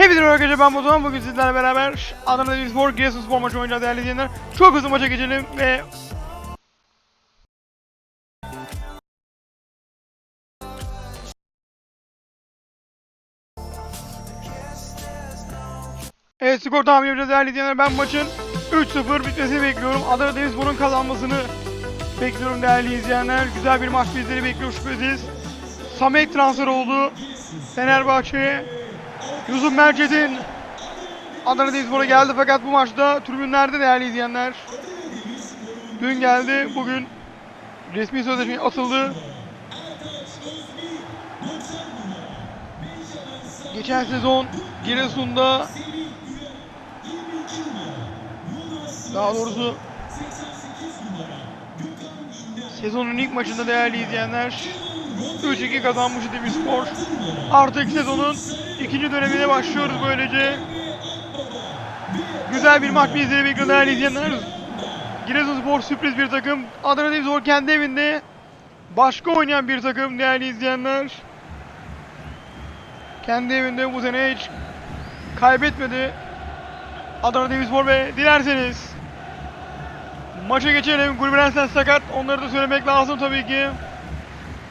Hepinize arkadaşlar ben Batuhan. Bugün sizlerle beraber Adana Demirspor Giresunspor maçı oynayacağız değerli izleyenler. Çok hızlı maça geçelim ve Evet skor tahmin yapacağız değerli izleyenler. Ben maçın 3-0 bitmesini bekliyorum. Adana Demirspor'un kazanmasını bekliyorum değerli izleyenler. Güzel bir maç bizleri bekliyor şüphesiz. Samet transfer oldu. Fenerbahçe'ye Yusuf Merced'in Adana Demirspor'a geldi fakat bu maçta tribünlerde değerli izleyenler. Dün geldi, bugün resmi sözleşme atıldı. Geçen sezon Giresun'da daha doğrusu sezonun ilk maçında değerli izleyenler 3-2 kazanmıştı Demirspor. Artık sezonun ikinci dönemine başlıyoruz böylece. Güzel bir maç bizleri bekliyor değerli izleyenler. Giresunspor sürpriz bir takım. Adana Demirspor kendi evinde başka oynayan bir takım değerli izleyenler. Kendi evinde bu sene hiç kaybetmedi. Adana Demirspor ve dilerseniz maça geçelim. Gulbensen sakat. Onları da söylemek lazım tabii ki.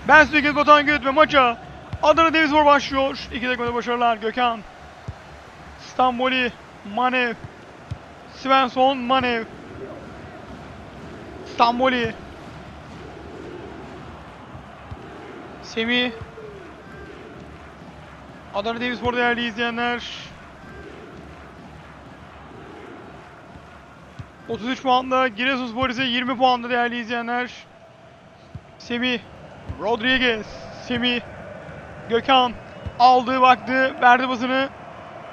Ben Sürekli Batuhan Göğüt ve maça Adana Demirspor başlıyor. İki takımda başarılar. Gökhan. Stamboli. Manev. Svensson. Manev. Stamboli. Semih. Adana Demirspor değerli izleyenler. 33 puanda. Giresunspor ise 20 puanda değerli izleyenler. Semih. Rodriguez, Semih, Gökhan aldı baktı, verdi basını.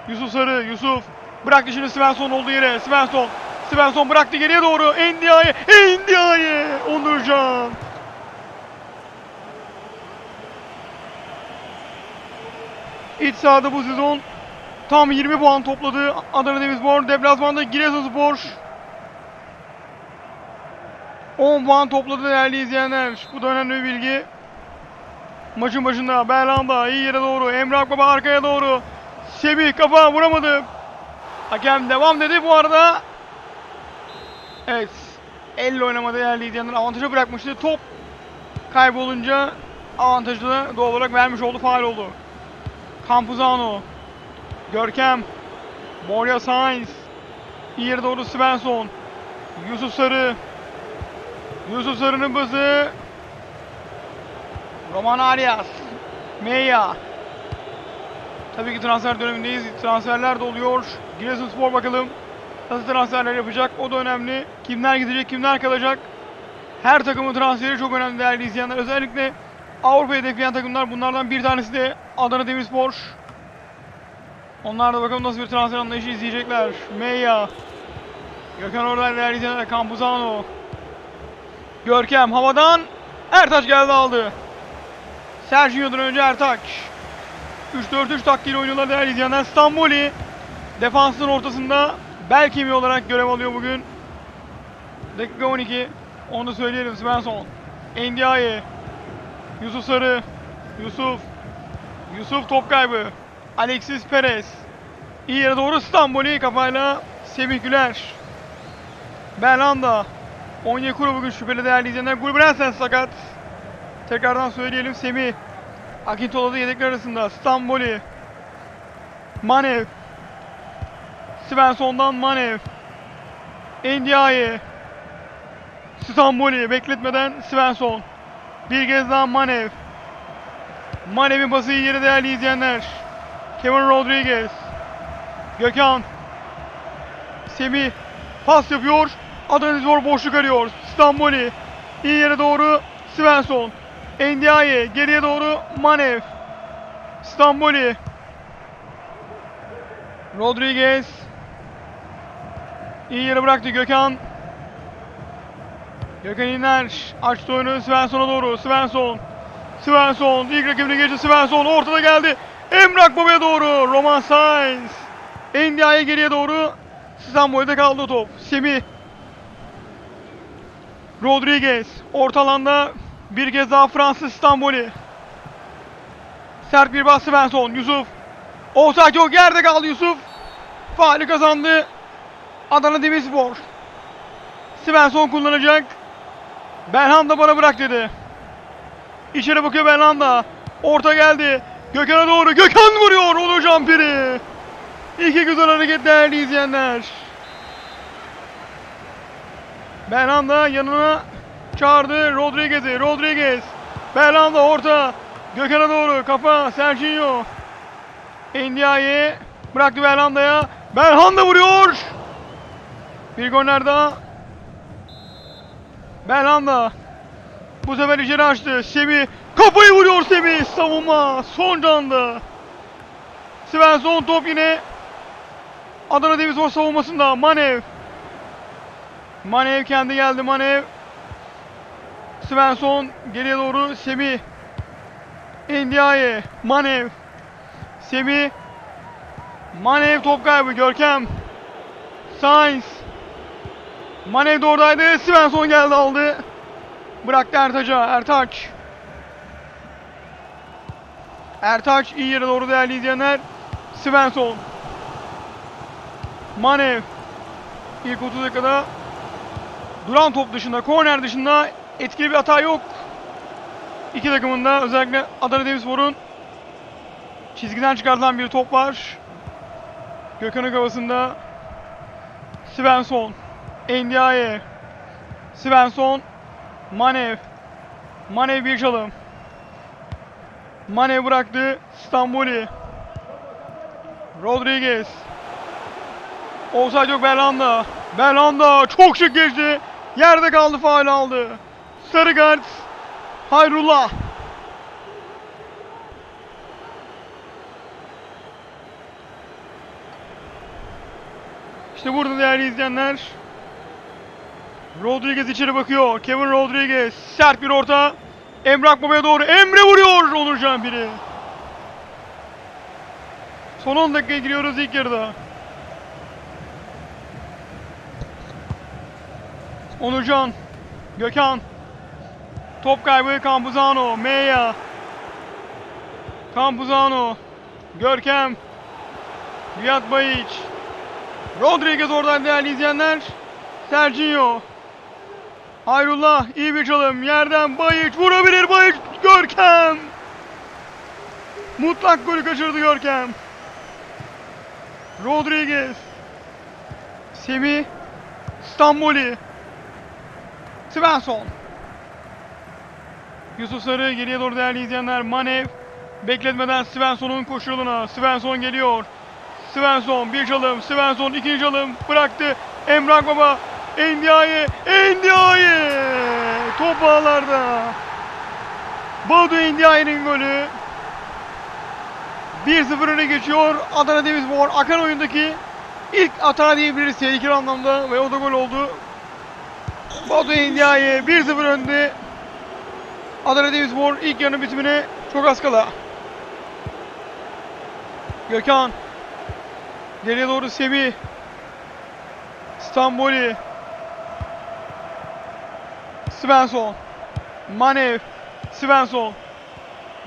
Yusuf Sarı, Yusuf bıraktı şimdi Svensson olduğu yere. Svensson, Svensson bıraktı geriye doğru. Endiaye, Endiaye, Onurcan. İç sahada bu sezon tam 20 puan topladı Adana Demirspor. Deplasmanda Giresunspor 10 puan topladı değerli izleyenler. Bu da önemli bir bilgi. Maçın başında Berlanda iyi yere doğru. Emre Akbaba arkaya doğru. Semih kafa vuramadı. Hakem devam dedi bu arada. Evet. Elle oynamadı değerli izleyenler. Avantajı bırakmıştı. Top kaybolunca avantajını doğal olarak vermiş oldu. Faal oldu. Campuzano. Görkem. Moria Sainz. Yere doğru Svensson. Yusuf Sarı. Yusuf Sarı'nın bızı. Roman Arias. Meya. Tabii ki transfer dönemindeyiz. Transferler de oluyor. Giresunspor bakalım nasıl transferler yapacak. O da önemli. Kimler gidecek, kimler kalacak. Her takımın transferi çok önemli değerli izleyenler. Özellikle Avrupa hedefleyen takımlar bunlardan bir tanesi de Adana Demirspor. Onlar da bakalım nasıl bir transfer anlayışı izleyecekler. Meya. Gökhan Order değerli izleyenler. Campuzano. Görkem havadan Ertaç geldi aldı. Sergio'dan önce Ertaç. 3-4-3 taktiğiyle oynuyorlar değerli izleyenler. Stamboli defansın ortasında bel kemiği olarak görev alıyor bugün. Dakika 12. Onu da söyleyelim Svensson. Ndiaye. Yusuf Sarı. Yusuf. Yusuf top kaybı. Alexis Perez. İyi yere doğru Stamboli kafayla Semih Güler. Berlanda. Onyekuru bugün şüpheli değerli izleyenler. Gulbrensen sakat. Tekrardan söyleyelim Semih. Akintola da yedekler arasında. Stamboli. Manev. Svensson'dan Manev. Ndiaye. Stamboli bekletmeden Svensson. Bir kez daha Manev. Manev'in pası iyi yeri değerli izleyenler. Kevin Rodriguez. Gökhan. Semih. Pas yapıyor. Demirspor boşluk arıyor. Stamboli. iyi yere doğru Svensson. Ndiaye geriye doğru Manev. Stamboli. Rodriguez. İyi yere bıraktı Gökhan. Gökhan iner. Açtı oyunu Svensson'a doğru. Svensson. Svensson. İlk rakibine geçti Svensson. Ortada geldi. Emrak Baba'ya doğru. Roman Sainz. Ndiaye geriye doğru. Stambol'de kaldı top. Semih. Rodriguez. Orta alanda bir kez daha Fransız İstanbul'i. Sert bir bas Svensson. Yusuf. Offside yok yerde kaldı Yusuf. Faali kazandı. Adana Demirspor. Svensson kullanacak. Belhanda bana bırak dedi. İçeri bakıyor Belhanda. Orta geldi. Gökhan'a doğru. Gökhan vuruyor. Onur Campiri. İki güzel hareket değerli izleyenler. Belhanda yanına çağırdı Rodriguez'i. Rodriguez. Belhanda orta. Gökhan'a doğru. Kafa. Serginho. Ndiaye. Bıraktı Belhanda'ya. Belhanda vuruyor. Bir korner daha. Belhanda. Bu sefer içeri açtı. Semih. Kafayı vuruyor Semih. Savunma. Son canda. Svensson top yine. Adana Demirspor savunmasında. Manev. Manev kendi geldi Manev. Svensson geriye doğru Semih. Ndiaye. Manev. Semih. Manev top kaybı. Görkem. Sainz. Manev de oradaydı. Svensson geldi aldı. Bıraktı Ertaç'a. Ertaç. Ertaç iyi yere doğru değerli izleyenler. Svensson. Manev. İlk 30 dakikada duran top dışında, korner dışında etkili bir hata yok. İki takımında özellikle Adana Demirspor'un çizgiden çıkartılan bir top var. Gökhan'ın kafasında Svensson. Ndiaye. Svensson. Manev. Manev bir çalım. Manev bıraktı. Stamboli. Rodriguez. Offside yok Belhanda. Belhanda çok şık geçti. Yerde kaldı faal aldı. Sarı kart. Hayrullah. İşte burada değerli izleyenler. Rodriguez içeri bakıyor. Kevin Rodriguez. Sert bir orta. Emrah Baba'ya doğru. Emre vuruyor. Onurcan biri. Son 10 dakikaya giriyoruz ilk yarıda. Onurcan. Gökhan. Top kaybı Campuzano. Meya. Campuzano. Görkem. Riyad Bayiç. Rodriguez oradan değerli izleyenler. Serginho. Hayrullah iyi bir çalım. Yerden Bayiç vurabilir Bayiç. Görkem. Mutlak golü kaçırdı Görkem. Rodriguez. Semih. Stamboli. Svensson. Yusuf Sarı geriye doğru değerli izleyenler. Manev. Bekletmeden Svensson'un koşuluna. Svensson geliyor. Svensson bir çalım. Svensson ikinci çalım. Bıraktı. Emrah Baba. Ndiaye. Ndiaye. Top ağlarda. Badu Ndiaye'nin golü. 1-0 öne geçiyor. Adana Demirspor akan oyundaki ilk hata diyebiliriz tehlikeli anlamda ve o da gol oldu. Badu Ndiaye 1-0 önde. Adana Demirspor ilk yarının bitimine çok az kala. Gökhan. Geriye doğru Semih. Stamboli. Svensson. Manev. Svensson.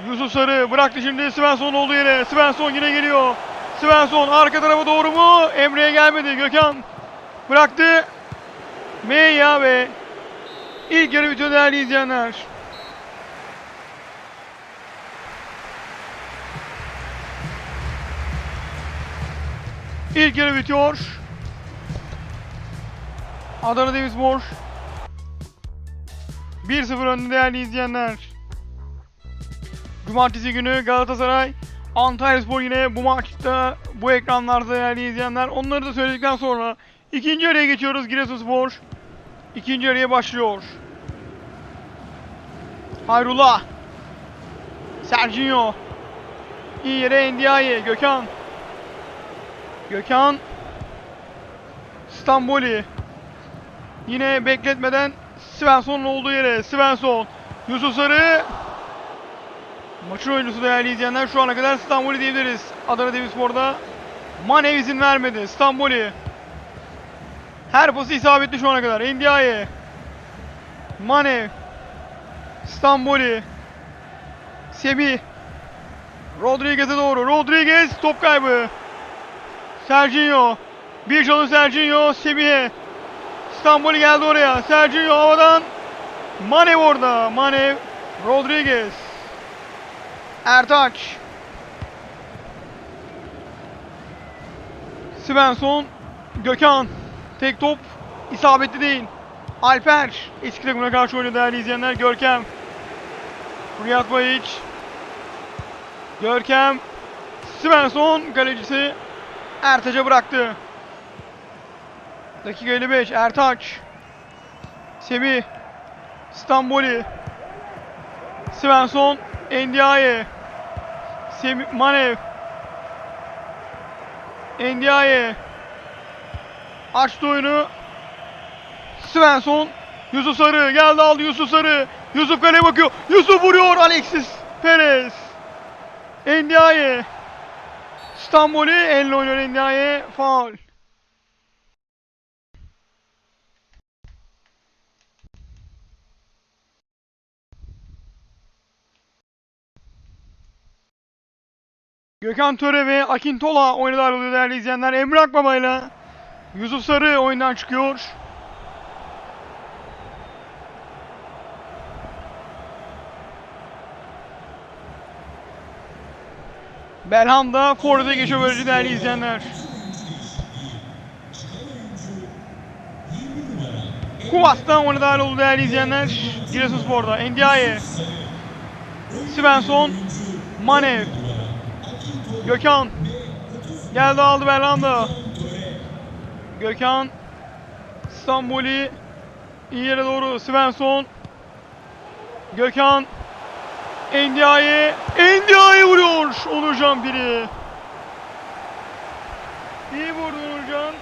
Yusuf Sarı bıraktı şimdi Svensson olduğu yere. Svensson yine geliyor. Svensson arka tarafa doğru mu? Emre'ye gelmedi. Gökhan bıraktı. Meya ve ilk yarı bitiyor değerli izleyenler. İlk yarı bitiyor. Adana Demirspor 1-0 önde değerli izleyenler. Cumartesi günü Galatasaray Antalyaspor yine bu maçta bu ekranlarda değerli izleyenler. Onları da söyledikten sonra ikinci yarıya geçiyoruz Giresunspor. İkinci yarıya başlıyor. Hayrullah. Serginho. İyi yere Ndiaye. Gökhan. Gökhan. Stamboli. Yine bekletmeden Svensson'un olduğu yere. Svensson. Yusuf Sarı. Maçın oyuncusu değerli izleyenler şu ana kadar Stamboli diyebiliriz. Adana Demirspor'da Manev izin vermedi. Stamboli. Her pası isabetli şu ana kadar. Ndiaye. Manev. Stamboli. Semih. Rodriguez'e doğru. Rodriguez top kaybı. Serginho. Bir çalı Serginho. Semih'e. İstanbul'u geldi oraya. Serginho havadan. Manev orada. Manev. Rodriguez. Ertaç. Svensson. Gökhan. Tek top. isabetli değil. Alper. Eski takımına karşı oynuyor değerli izleyenler. Görkem. Riyad Bayiç. Görkem. Svensson kalecisi. Ertaç'a bıraktı. Dakika 55. Ertaç. Semih. Stamboli. Svensson. Endiaye. Semih Manev. Endiaye. Açtı oyunu. Svensson. Yusuf Sarı geldi aldı Yusuf Sarı. Yusuf kaleye bakıyor. Yusuf vuruyor Alexis Perez. Endiaye. Stamboli elle oynuyor Endiaye. Faul. Gökhan Töre ve Akintola oynadılar oluyor değerli izleyenler. Emre Akbaba ile Yusuf Sarı oyundan çıkıyor. Belhanda Ford'a geçiyor böylece değerli izleyenler. Kuvas'ta oynadı hali oldu değerli izleyenler. Giresunspor'da. Ndiaye. Svensson. Manev. Gökhan. Geldi aldı Belhanda. Gökhan. Stamboli. İyi yere doğru Svensson. Gökhan. Endiaye. Endiaye vuruyor. Onurcan biri. İyi vurdu Onurcan.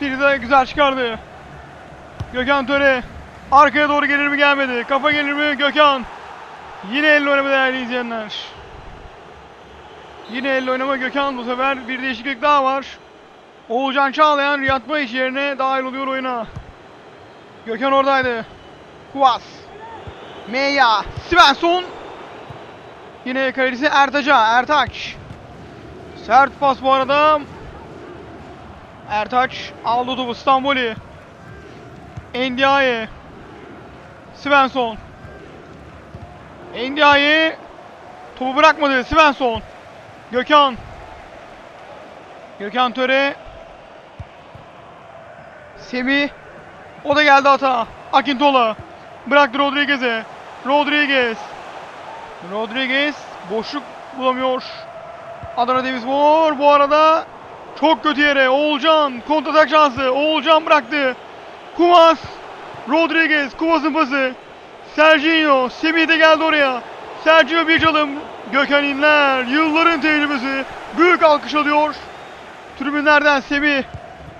Biri de güzel çıkardı. Gökhan Töre. Arkaya doğru gelir mi gelmedi. Kafa gelir mi Gökhan. Yine elle oynama değerli izleyenler. Yine elle oynama Gökhan bu sefer bir değişiklik daha var. Oğulcan Çağlayan Riyad Bayiş yerine dahil oluyor oyuna. Gökhan oradaydı. Kuvas. Meya. Svensson. Yine kalecisi Ertaç'a. Ertaç. Sert pas bu arada. Ertaç aldı topu Stamboli. Endiaye. Svensson. Endiaye topu bırakmadı. Svensson. Gökhan. Gökhan Töre. Semih. O da geldi hata. Akintola. Bıraktı Rodriguez'e. Rodriguez. Rodriguez boşluk bulamıyor. Adana Demirspor bu arada çok kötü yere. Oğulcan kontratak şansı. Oğulcan bıraktı. Kumas. Rodriguez. Kumas'ın pası. Serginho. Semih de geldi oraya. Sergio bir çalım. Gökhan İnler. Yılların tecrübesi. Büyük alkış alıyor. Tribünlerden Semih.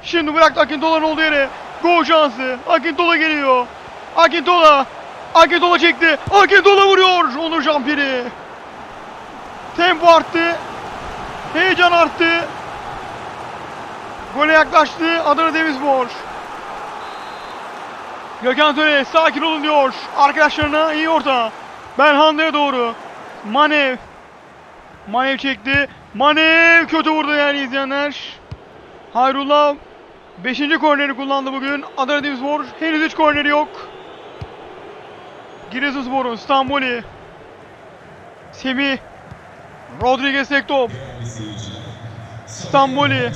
Şimdi bıraktı Akintola'nın olduğu yere. Gol şansı. Akintola geliyor. Akintola. Akintola çekti. Akintola vuruyor. Onur Jampiri. Tempo arttı. Heyecan arttı. Gole yaklaştı Adana Demirspor. Gökhan Töre sakin olun diyor. Arkadaşlarına iyi orta. Belhanda'ya doğru. Manev. Manev çekti. Manev kötü vurdu yani izleyenler. Hayrullah 5. korneri kullandı bugün. Adana Demirspor henüz 3 korneri yok. Giresunspor'un Stamboli. Semih. Rodriguez tek top. Stamboli.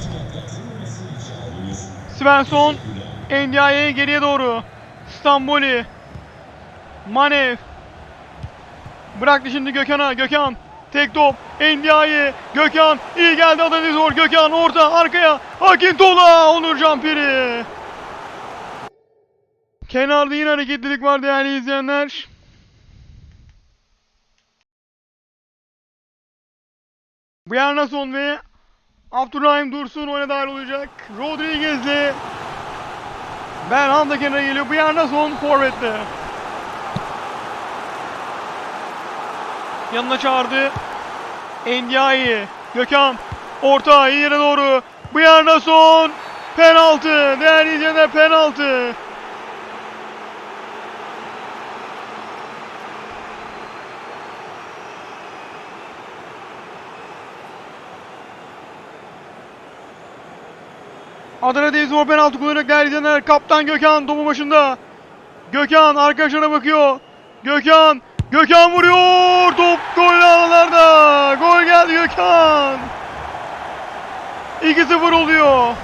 Svensson. Ndiaye geriye doğru. Stamboli. Manev. Bıraktı şimdi Gökhan'a. Gökhan. Tek top. Ndiaye. Gökhan. iyi geldi Demirspor. Gökhan orta arkaya. Akintola. Onur Campiri. Kenarda yine hareketlilik var değerli izleyenler. Bjarnason ve Abdurrahim Dursun oyuna dahil olacak. Rodriguez'le Berhan da kenara geliyor. Bjarnason forvette. Yanına çağırdı. Endiayi. Gökhan. Orta yere doğru. Bjarnason. Penaltı. Değerli izleyenler penaltı. Adana Demirspor penaltı kullanarak değerli izleyenler. Kaptan Gökhan topu başında. Gökhan arkadaşlara bakıyor. Gökhan Gökhan vuruyor. Top gol alanlarda. Gol geldi Gökhan. 2-0 oluyor.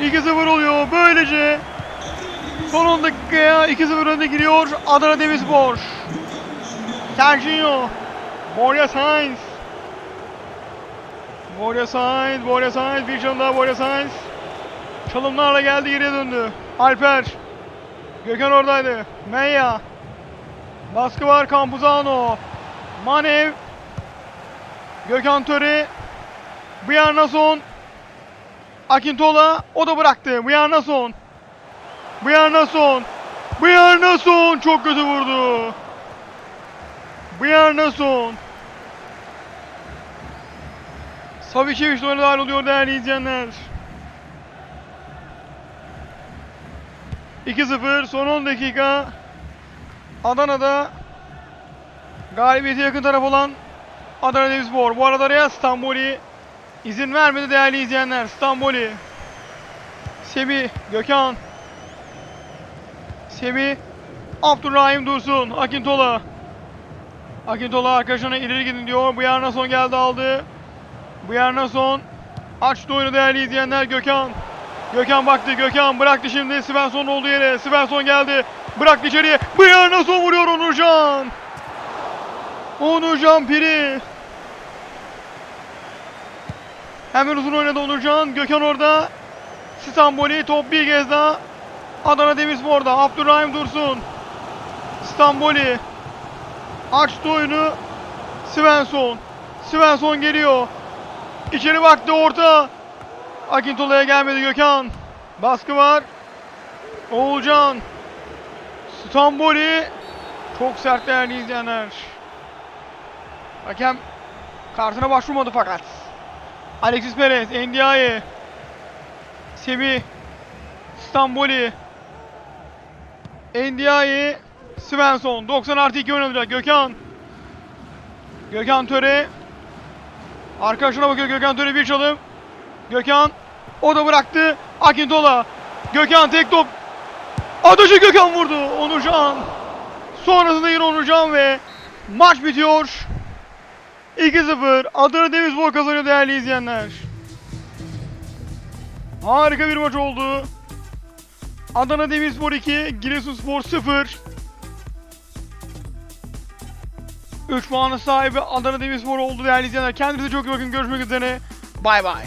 İki 0 oluyor. Böylece son 10 dakikaya 2-0 önde giriyor Adana Demirspor. Serginho. Borja Sainz. Borja Sainz, Borja Sainz, bir çalım daha Borja Sainz. Çalımlarla geldi geriye döndü. Alper. Gökhan oradaydı. Meya. Baskı var Campuzano. Manev. Gökhan Töre. Bjarnason. Akintola o da bıraktı. Bjarnason. Bjarnason. Bjarnason çok kötü vurdu. Bjarnason. Savicevic de oyuna dahil oluyor değerli izleyenler. 2-0 son 10 dakika. Adana'da galibiyete yakın taraf olan Adana Demirspor. Bu arada Real Stamboli izin vermedi değerli izleyenler. Stamboli. Sebi, Gökhan. Sebi, Abdurrahim Dursun, Akintola. Akintola arkadaşına ileri gidin diyor. Bu yarına son geldi aldı. Bu yarına son açtı oyunu değerli izleyenler Gökhan. Gökhan baktı, Gökhan bıraktı şimdi Svensson olduğu yere. Svensson geldi, bıraktı içeriye. Bu yarına son vuruyor Onurcan. Onurcan Piri. Hemen uzun oynadı Onurcan. Gökhan orada. Stamboli top bir kez daha. Adana Demirspor'da. Abdurrahim Dursun. Stamboli. Açtı oyunu. Svensson. Svensson geliyor. İçeri baktı orta. Akintola'ya gelmedi Gökhan. Baskı var. Oğulcan. Stamboli. Çok sert değerli izleyenler. Hakem kartına başvurmadı fakat. Alexis Perez, Ndiaye, Semih, Stamboli, Ndiaye, Svensson. 90 artı 2 oynanacak. Gökhan. Gökhan Töre. Arkadaşına bakıyor Gökhan Töre bir çalım. Gökhan. O da bıraktı. Akintola. Gökhan tek top. Ateşi Gökhan vurdu. Onurcan. Sonrasında yine Onurcan ve maç bitiyor. 2-0 Adana Demirspor kazanıyor değerli izleyenler. Harika bir maç oldu. Adana Demirspor 2, Giresunspor 0. 3 puanın sahibi Adana Demirspor oldu değerli izleyenler. Kendinize çok iyi bakın. Görüşmek üzere. Bay bay.